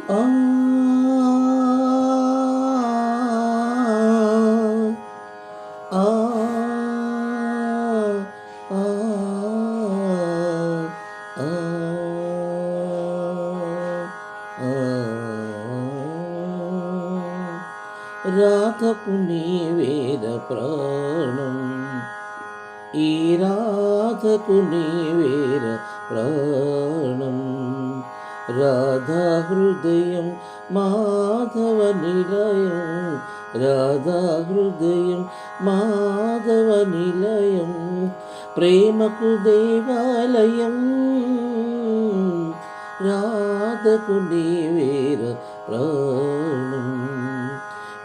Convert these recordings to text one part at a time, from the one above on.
ఆ ఆ ఆ ఆ రాధకు నీవేద ప్రాణం ఈ రాధకు నీవేర ప్రాణం రాధా హృదయం మాధవ నిలయం రాధా హృదయం మాధవ నిలయం ప్రేమకు దేవాలయం రాధకు నీవేర ప్రాణం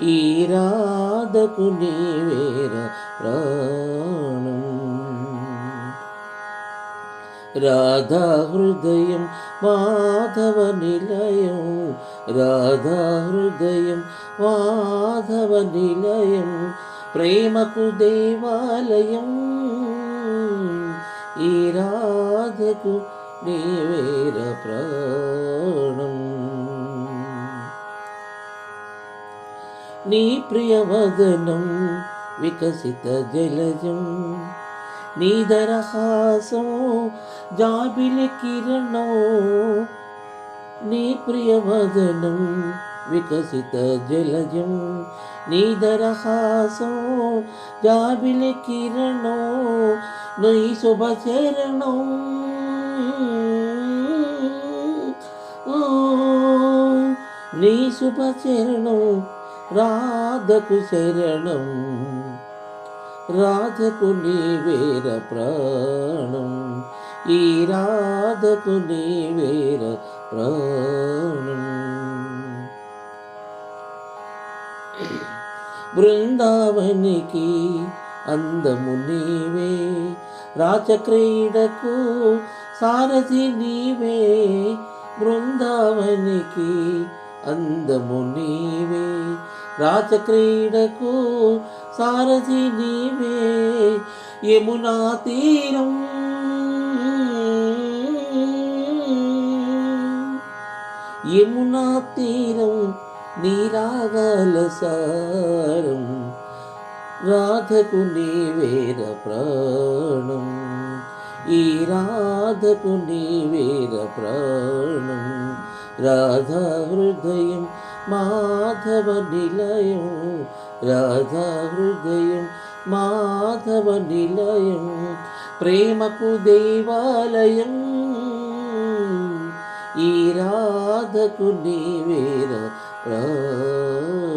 ఈ రాధకు నీవేర ప్రాణం రాధా హృదయం మాధవ నిలయం రాధా హృదయం మాధవ నిలయం ప్రేమకు దేవాలయం ఈ రాధకు నీవేర ప్రాణం. నీ ప్రియవదనం వికసిత జలజం నీదరహాసం జాబిలి కిరణో నీ ప్రియవదనం వికసిత జలజం. నీదరహాసం జాబిలి కిరణో నీ శుభచరణం నీ శుభచరణం రాధకు శరణం. రాధకు నీవేర ప్రాణం. ఈ రాధకు నీవేర ప్రాణం. బృందావనికి అందము నీవే. రాచక్రీడకు సారథి నీవే. బృందావనికి అందము నీవే రాచక్రీడకు సారథి నీవే యమునా తీరం యమునా తీరం నీరాగాల సారం రాధకు నీవేర ప్రాణం ఈ రాధకు నీవేర ప్రాణం రాధా హృదయం మాధవ నిలయం రాధా హృదయం మాధవ నిలయం ప్రేమకు దేవాలయం ఈ రాధకు నీవేర ప్రాణం